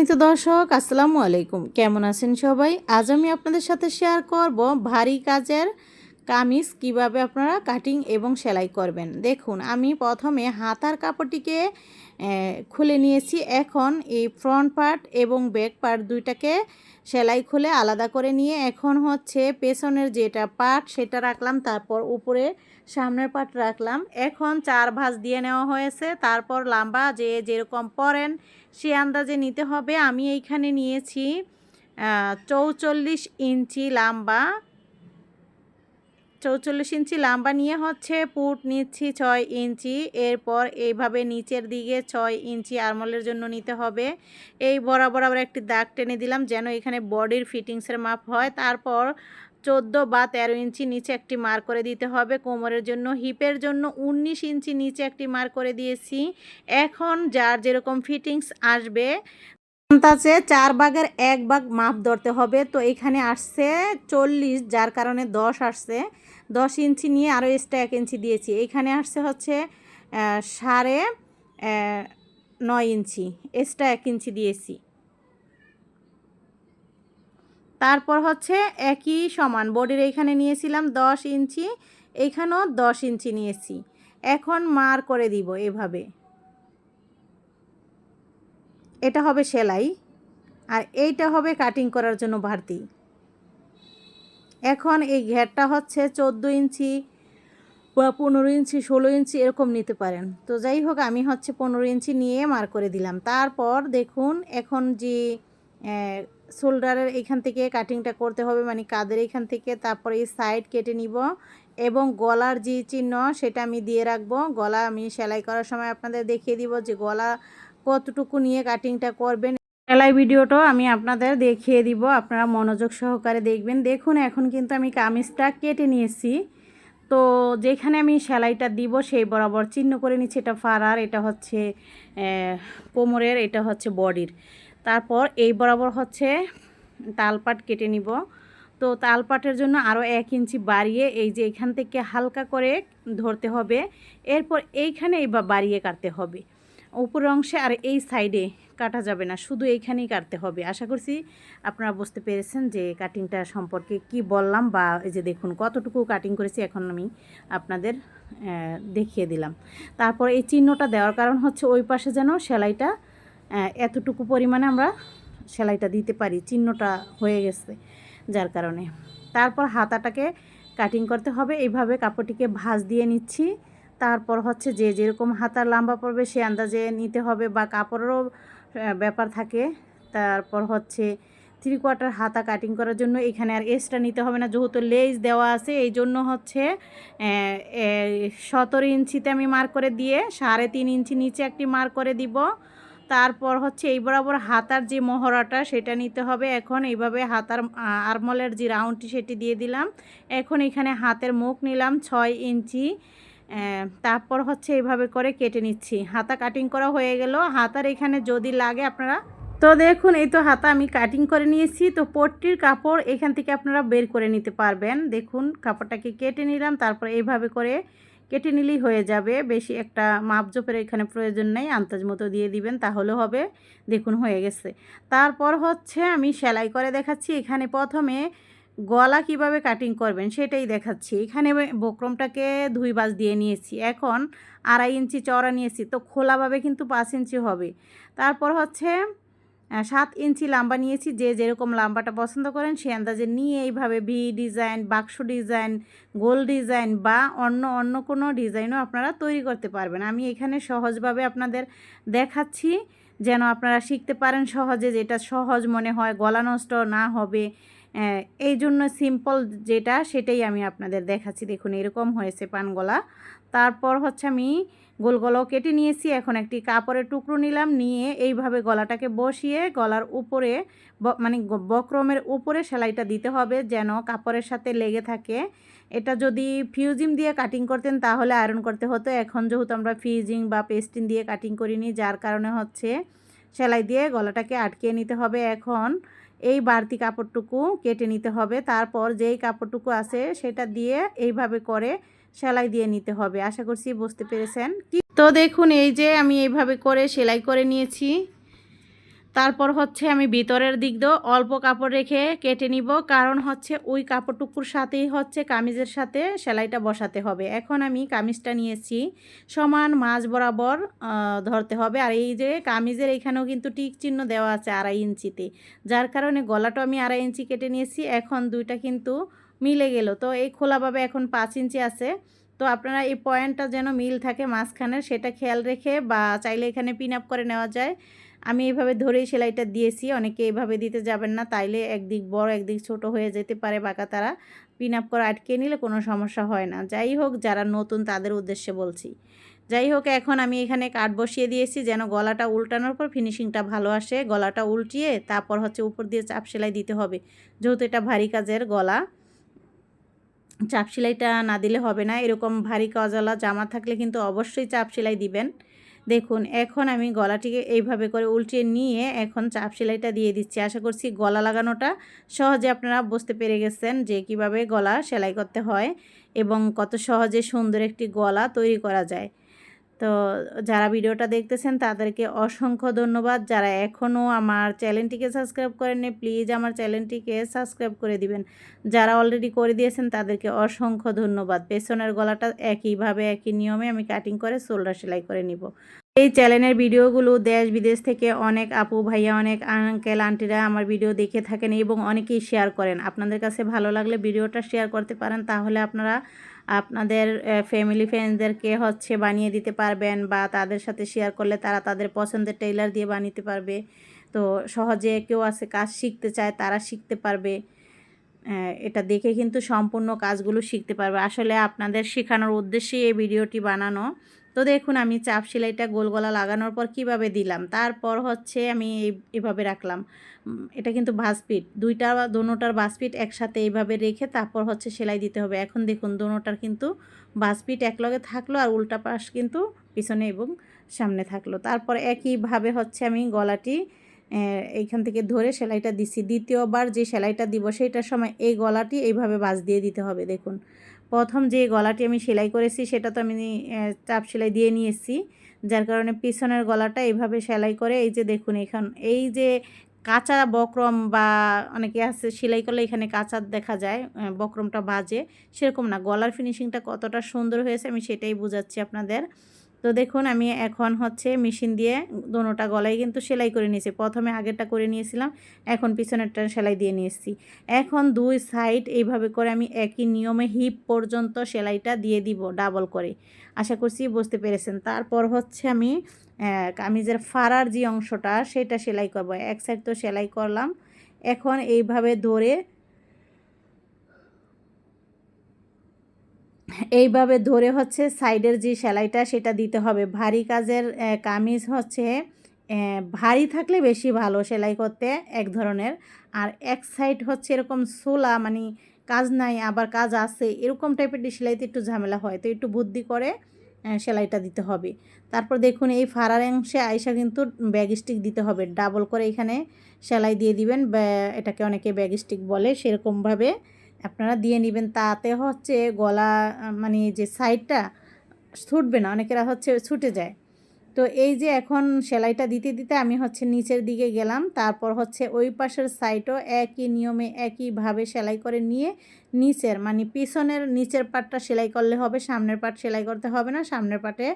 সম্মানিত দর্শক, আসসালামু আলাইকুম। কেমন আছেন সবাই? আজ আমি আপনাদের সাথে শেয়ার করব ভারী কাজের কামিজ কীভাবে আপনারা কাটিং এবং সেলাই করবেন। দেখুন, আমি প্রথমে হাতার কাপড়টিকে খুলে নিয়েছি। এখন এই ফ্রন্ট পার্ট এবং ব্যাক পার্ট দুইটাকে সেলাই খুলে আলাদা করে নিয়ে এখন হচ্ছে পেছনের যেটা পার্ট সেটা রাখলাম, তারপর উপরে সামনের পার্ট রাখলাম। এখন চার ভাঁজ দিয়ে নেওয়া হয়েছে। তারপর লাম্বা যে যেরকম পরেন সে আন্দাজে নিতে হবে। আমি এইখানে নিয়েছি চৌচল্লিশ ইঞ্চি লাম্বা। চৌচল্লিশ ইঞ্চি লাম্বা নিয়ে হচ্ছে পুট নিচ্ছি ছয় ইঞ্চি। এরপর এইভাবে নিচের দিকে ছয় ইঞ্চি আরমলের জন্য নিতে হবে। এই বরাবর আবার একটি দাগ টেনে দিলাম যেন এখানে বডির ফিটিংসের মাপ হয়। তারপর চোদ্দ বা তেরো ইঞ্চি নিচে একটি মার করে দিতে হবে। কোমরের জন্য, হিপের জন্য উনিশ ইঞ্চি নিচে একটি মার করে দিয়েছি। এখন যার যেরকম ফিটিংস আসবে আন্দাজে চার ভাগের এক ভাগ মাপ ধরতে হবে। তো এখানে আসছে চল্লিশ, যার কারণে দশ আসছে। দশ ইঞ্চি নিয়ে আরও এক্সট্রা এক ইঞ্চি দিয়েছি। এখানে আসছে হচ্ছে সাড়ে নয় ইঞ্চি। এক্সট্রা এক ইঞ্চি দিয়েছি। তারপর হচ্ছে একই সমান। বডির এইখানে নিয়েছিলাম দশ ইঞ্চি এইখানেও দশ ইঞ্চি নিয়েছি। এখন মার করে দিব এভাবে। এটা হবে সেলাই আর এইটা হবে কাটিং করার জন্য ভারতি এখন এই ঘেরটা হচ্ছে চোদ্দ ইঞ্চি বা পনেরো ইঞ্চি, ষোলো ইঞ্চি এরকম নিতে পারেন। তো যাই হোক, আমি হচ্ছে পনেরো ইঞ্চি নিয়ে মার করে দিলাম। তারপর দেখুন, এখন যে শোল্ডারের এইখান থেকে কাটিংটা করতে হবে মানে কাদের এখান থেকে, তারপরে এই সাইড কেটে নিব এবং গলার যে চিহ্ন সেটা আমি দিয়ে রাখব। গলা আমি সেলাই করার সময় আপনাদের দেখিয়ে দিব যে গলা কতটুকু নিয়ে কাটিংটা করবেন, সেলাই ভিডিওটাও আমি আপনাদের দেখিয়ে দিব, আপনারা মনোযোগ সহকারে দেখবেন। দেখুন, এখন কিন্তু আমি কামিজটা কেটে নিয়েছি। তো যেখানে আমি সেলাইটা দিব, সেই বরাবর চিহ্ন করে নিচ্ছি, এটা ফাড়ার এটা হচ্ছে কোমরের, এটা হচ্ছে বডির। তারপর এই বরাবর হচ্ছে তালপাট কেটে নিব। তো তালপাটের জন্য আরও এক ইঞ্চি বাড়িয়ে এই যে এখান থেকে হালকা করে ধরতে হবে। এরপর এইখানে এবার বাড়িয়ে কাটতে হবে। উপর অংশে আর এই সাইডে কাটা যাবে না, শুধু এইখানেই কাটতে হবে। আশা করছি আপনারা বুঝতে পেরেছেন যে কাটিংটা সম্পর্কে কি বললাম বা এই যে দেখুন কতটুকু কাটিং করেছি এখন আমি আপনাদের দেখিয়ে দিলাম। তারপর এই চিহ্নটা দেওয়ার কারণ হচ্ছে ওই পাশে যেন সেলাইটা এতটুকু পরিমাণে আমরা সেলাইটা দিতে পারি, চিহ্নটা হয়ে গেছে যার কারণে। তারপর হাতাটাকে কাটিং করতে হবে, এইভাবে কাপড়টিকে ভাঁজ দিয়ে নিচ্ছি। তারপর হচ্ছে যে যেরকম হাতার লম্বা পড়বে সে আন্দাজে নিতে হবে বা কাপড়েরও ব্যাপার থাকে। তারপর হচ্ছে থ্রি কোয়ার্টার হাতা কাটিং করার জন্য এখানে আর এক্সট্রা নিতে হবে না। যেহেতু লেজ দেওয়া আছে, এই জন্য হচ্ছে সতেরো ইঞ্চিতে আমি মার করে দিয়ে সাড়ে তিন ইঞ্চি নিচে একটি মার করে দিব। তারপর হচ্ছে এই বরাবর হাতার যে মহড়াটা সেটা নিতে হবে। এখন এইভাবে হাতার আরমলের যে রাউন্ডটি সেটি দিয়ে দিলাম। এখন এখানে হাতের মুখ নিলাম ছয় ইঞ্চি। তারপর হচ্ছে এইভাবে করে কেটে নিচ্ছি। হাতা কাটিং করা হয়ে গেল। হাতার এখানে যদি লাগে আপনারা তো দেখুন, এই তো হাতা আমি কাটিং করে নিয়েছি। তো পট্টির কাপড় এখান থেকে আপনারা বের করে নিতে পারবেন। দেখুন, কাপড়টাকে কেটে নিলাম। তারপর এইভাবে করে কেটে নিলেই হয়ে যাবে। বেশি একটা মাপজোপের এখানে প্রয়োজন নেই। আন্দাজ মতো দিয়ে দিবেন তাহলে হবে। দেখুন, হয়ে গেছে। তারপর হচ্ছে আমি সেলাই করে দেখাচ্ছি। এখানে প্রথমে গলা কীভাবে কাটিং করবেন সেটাই দেখাচ্ছি। এখানে বক্রমটাকে দুই বাজ দিয়ে নিয়েছি। এখন আড়াই ইঞ্চি চড়া নিয়েছি, তো খোলাভাবে কিন্তু পাঁচ ইঞ্চি হবে। তারপর হচ্ছে সাত ইঞ্চি লাম্বা নিয়েছি, যে যেরকম লাম্বাটা পছন্দ করেন সে আন্দাজে নিয়ে এইভাবে ভি ডিজাইন বাক্স ডিজাইন গোল ডিজাইন বা অন্য অন্য কোনো ডিজাইনও আপনারা তৈরি করতে পারবেন। আমি এখানে সহজভাবে আপনাদের দেখাচ্ছি, যেন আপনারা শিখতে পারেন সহজে যেটা সহজ মনে হয়, গলা নষ্ট না হবে এই জন্য সিম্পল যেটা সেটাই আমি আপনাদের দেখাচ্ছি। দেখুন, এরকম হয়েছে পান গলা। তারপর হচ্ছে আমি গোল গলাও কেটে নিয়েছি। এখন একটি কাপড়ের টুকরো নিলাম, নিয়ে এইভাবে গলাটাকে বসিয়ে গলার উপরে মানে বক্রমের উপরে সেলাইটা দিতে হবে যেন কাপড়ের সাথে লেগে থাকে। এটা যদি ফিউজিং দিয়ে কাটিং করতেন তাহলে আয়রন করতে হতো। এখন যেহেতু আমরা ফিউজিং বা পেস্টিং দিয়ে কাটিং করিনি, যার কারণে হচ্ছে সেলাই দিয়ে গলাটাকে আটকিয়ে নিতে হবে। এখন এই বাড়তি কাপড়টুকু কেটে নিতে হবে। তারপর যেই কাপড়টুকু আছে সেটা দিয়ে এইভাবে করে সেলাই দিয়ে নিতে হবে। আশা করছি বুঝতে পেরেছেন। তো দেখুন, এই যে আমি এইভাবে করে সেলাই করে নিয়েছি। তারপর হচ্ছে আমি ভিতরের দিক দিয়েও অল্প কাপড় রেখে কেটে নিব, কারণ হচ্ছে ওই কাপড়টুকুর সাথেই হচ্ছে কামিজের সাথে সেলাইটা বসাতে হবে। এখন আমি কামিজটা নিয়েছি, সমান মাঝ বরাবর ধরতে হবে। আর এই যে কামিজের এখানেও কিন্তু টিক চিহ্ন দেওয়া আছে আড়াই ইঞ্চিতে। যার কারণে গলাটা আমি আড়াই ইঞ্চি কেটে নিয়েছি, এখন দুইটা কিন্তু মিলে গেল। তো এই খোলাভাবে এখন পাঁচ ইঞ্চি আছে। তো আপনারা এই পয়েন্টটা যেন মিল থাকে মাঝখানে সেটা খেয়াল রেখে বা চাইলে এখানে পিন আপ করে নেওয়া যায়। আমি এইভাবে ধরেই সেলাইটা দিয়েছি। অনেকে এইভাবে দিতে যাবেন না, তাইলে একদিক বড়, একদিক ছোট হয়ে যেতে পারে বাঁকা তারা পিন আপ করে আটকে নিলে কোনো সমস্যা হয় না। যাই হোক, যারা নতুন তাদের উদ্দেশ্যে বলছি। যাই হোক, এখন আমি এখানে কাঠ বসিয়ে দিয়েছি যেন গলাটা উল্টানোর পর ফিনিশিংটা ভালো আসে। গলাটা উল্টিয়ে তারপর হচ্ছে উপর দিয়ে চাপ সেলাই দিতে হবে। যেহেতু এটা ভারী কাজের গলা, চাপ সেলাইটা না দিলে হবে না। এরকম ভারী কাজওয়ালা জামা থাকলে কিন্তু অবশ্যই চাপ সেলাই দিবেন। দেখুন, এখন আমি গলাটিকে এইভাবে করে উল্টিয়ে নিয়ে এখন চাপ সেলাইটা দিয়ে দিচ্ছি। আশা করছি গলা লাগানোটা সহজে আপনারা বুঝতে পেরে গেছেন যে কীভাবে গলা সেলাই করতে হয় এবং কত সহজে সুন্দর একটি গলা তৈরি করা যায়। তো যারা ভিডিওটা দেখতেছেন, তাদেরকে অসংখ্য ধন্যবাদ। যারা এখনও আমার চ্যানেলটিকে সাবস্ক্রাইব করেননি, প্লিজ আমার চ্যানেলটিকে সাবস্ক্রাইব করে দিবেন। যারা অলরেডি করে দিয়েছেন, তাদেরকে অসংখ্য ধন্যবাদ। পেছনের গলাটা একইভাবে, একই নিয়মে আমি কাটিং করে শোল্ডার সেলাই করে নিব। এই চ্যানেলের ভিডিওগুলো দেশ বিদেশ থেকে অনেক আপু, ভাইয়া, অনেক আঙ্কেল আন্টিরা আমার ভিডিও দেখে থাকেন এবং অনেকেই শেয়ার করেন। আপনাদের কাছে ভালো লাগলে ভিডিওটা শেয়ার করতে পারেন, তাহলে আপনারা আপনাদের ফ্যামিলি ফ্রেন্ডদেরকে হচ্ছে বানিয়ে দিতে পারবেন বা তাদের সাথে শেয়ার করলে তারা তাদের পছন্দের টেইলার দিয়ে বানিয়ে পারবে। তো সহজে কেউ আছে কাজ শিখতে চায়, তারা শিখতে পারবে। এটা দেখে কিন্তু সম্পূর্ণ কাজগুলো শিখতে পারবে। আসলে আপনাদের শেখানোর উদ্দেশ্যেই এই ভিডিওটি বানানো। তো দেখুন, আমি চাপ সেলাইটা গোল গলা লাগানোর পর কীভাবে দিলাম? তারপর হচ্ছে আমি এভাবে রাখলাম। এটা কিন্তু বাসপিট দুইটা দোনোটার বাসপিট একসাথে এইভাবে রেখে তারপর হচ্ছে সেলাই দিতে হবে। এখন দেখুন, দোনোটার কিন্তু বাসপিট একলগে থাকল আর উল্টা পাশ কিন্তু পিছনে এবং সামনে থাকল। তারপর একইভাবে হচ্ছে আমি গলাটি এইখান থেকে ধরে সেলাইটা দিছি। দ্বিতীয়বার যে সেলাইটা দিব সেইটার সময় এই গলাটি এইভাবে বাজ দিয়ে দিতে হবে। দেখুন প্রথম যে গলাটি আমি সেলাই করেছি, সেটা তো আমি চাপ সেলাই দিয়ে নিয়েছি। যার কারণে পিছনের গলাটা এইভাবে সেলাই করে, এই যে দেখুন এখান, এই যে কাঁচা বক্রম বা অনেকে আছে, সেলাই করলে এখানে কাঁচা দেখা যায় বক্রমটা বাজে, সেরকম না। গলার ফিনিশিংটা কতটা সুন্দর হয়েছে, আমি সেটাই বোঝাচ্ছি আপনাদের। তো দেখুন, আমি এখন হচ্ছে মেশিন দিয়ে দোনোটা গলায় কিন্তু সেলাই করে নিয়েছি। প্রথমে আগেরটা করে নিয়েছিলাম, এখন পিছনেরটা সেলাই দিয়ে নিয়েছি। এখন দুই সাইড এইভাবে করে আমি একই নিয়মে হিপ পর্যন্ত সেলাইটা দিয়ে দিব ডাবল করে। আশা করছি বুঝতে পেরেছেন। তারপর হচ্ছে আমি কামিজের ফাড়ার যে অংশটা, সেটা সেলাই করব। এক সাইড তো সেলাই করলাম। এখন এইভাবে ধরে এইভাবে ধরে হচ্ছে সাইডের যে সেলাইটা সেটা দিতে হবে। ভারী কাজের কামিজ হচ্ছে ভারী থাকলে বেশি ভালো সেলাই করতে এক ধরনের। আর এক সাইড হচ্ছে এরকম সোলা মানে কাজ নাই, আবার কাজ আছে, এরকম টাইপের সেলাইতে একটু ঝামেলা হয়। তো একটু বুদ্ধি করে সেলাইটা দিতে হবে। তারপর দেখুন, এই ফাড়ার অংশে আইসা কিন্তু ব্যাগ স্টিক দিতে হবে। ডাবল করে এখানে সেলাই দিয়ে দিবেন এটাকে অনেকে ব্যাগ স্টিক বলে, সেরকমভাবে আপনারা দিয়ে নেবেন। তাতে হচ্ছে গলা মানে যে সাইডটা ছুটবে না, অনেকেরা হচ্ছে ছুটে যায়। তো এই যে এখন সেলাইটা দিতে দিতে আমি হচ্ছে নিচের দিকে গেলাম। তারপর হচ্ছে ওই পাশের সাইডও একই নিয়মে একইভাবে সেলাই করে নিয়ে নিচের মানে পিছনের নিচের পাটটা সেলাই করলে হবে, সামনের পাট সেলাই করতে হবে না, সামনের পাটে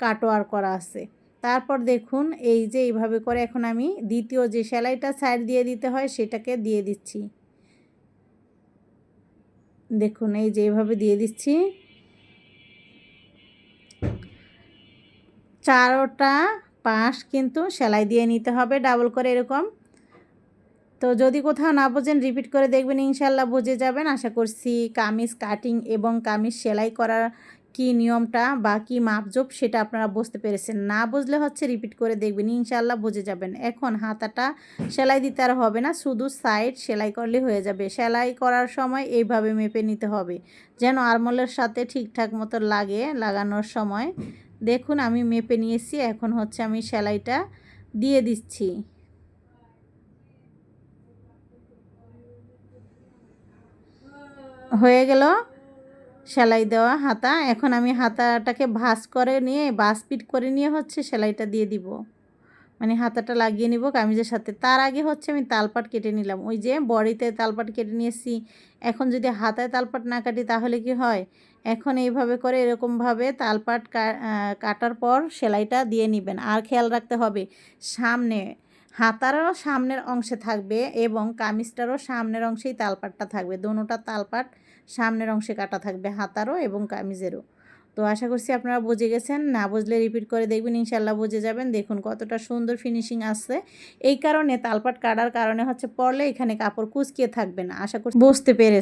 কাটোয়ার করা আছে। তারপর দেখুন, এই যে এইভাবে করে এখন আমি দ্বিতীয় যে সেলাইটা সাইড দিয়ে দিতে হয়, সেটাকে দিয়ে দিচ্ছি। দেখুন, এই যে এইভাবে দিয়ে দিচ্ছি। চারোটা পাশ কিন্তু সেলাই দিয়ে নিতে হবে, ডাবল করে এরকম। তো যদি কোথাও না বোঝেন, রিপিট করে দেখবেন, ইনশাল্লাহ বুঝে যাবেন। আশা করছি কামিজ কাটিং এবং কামিজ সেলাই করার কি নিয়মটা বা কি মাপজোপ সেটা আপনারা বুঝতে পেরেছেন। না বুঝলে হচ্ছে রিপিট করে দেখবেন ইনশাল্লাহ বুঝে যাবেন। এখন হাতাটা সেলাই দিতে আর হবে না, শুধু সাইড সেলাই করলে হয়ে যাবে। সেলাই করার সময় এইভাবে মেপে নিতে হবে, যেন আরমলের সাথে ঠিকঠাক মতো লাগে লাগানোর সময়। দেখুন, আমি মেপে নিয়েছি, এখন হচ্ছে আমি সেলাইটা দিয়ে দিচ্ছি। হয়ে গেল? সেলাই দেওয়া হাতা। এখন আমি হাতাটাকে ভাঁজ করে নিয়ে বাস পিট করে নিয়ে হচ্ছে সেলাইটা দিয়ে দিব। মানে হাতাটা লাগিয়ে নিব কামিজের সাথে। তার আগে হচ্ছে আমি তালপাট কেটে নিলাম। ওই যে বডিতে তালপাট কেটে নিয়েছি। এখন যদি হাতায় তালপাট না কাটি তাহলে কি হয়? এখন এইভাবে করে এরকমভাবে তালপাট কাটার পর সেলাইটা দিয়ে নেবেন। আর খেয়াল রাখতে হবে, সামনে হাতারও সামনের অংশে থাকবে এবং কামিজটারও সামনের অংশেই তালপাটটা থাকবে। দোনোটা তালপাট সামনের অংশে কাটা থাকবে হাতারও এবং কামিজেরও। তো আশা করছি আপনারা বুঝে গেছেন, না বুঝলে রিপিট করে দেখবেন ইনশাল্লাহ বুঝে যাবেন। দেখুন কতটা সুন্দর ফিনিশিং আসছে। এই কারণে তালপাট কাটার কারণে হচ্ছে পরলে এখানে কাপড় কুচকিয়ে থাকবে না। আশা করছি বুঝতে পেরেছি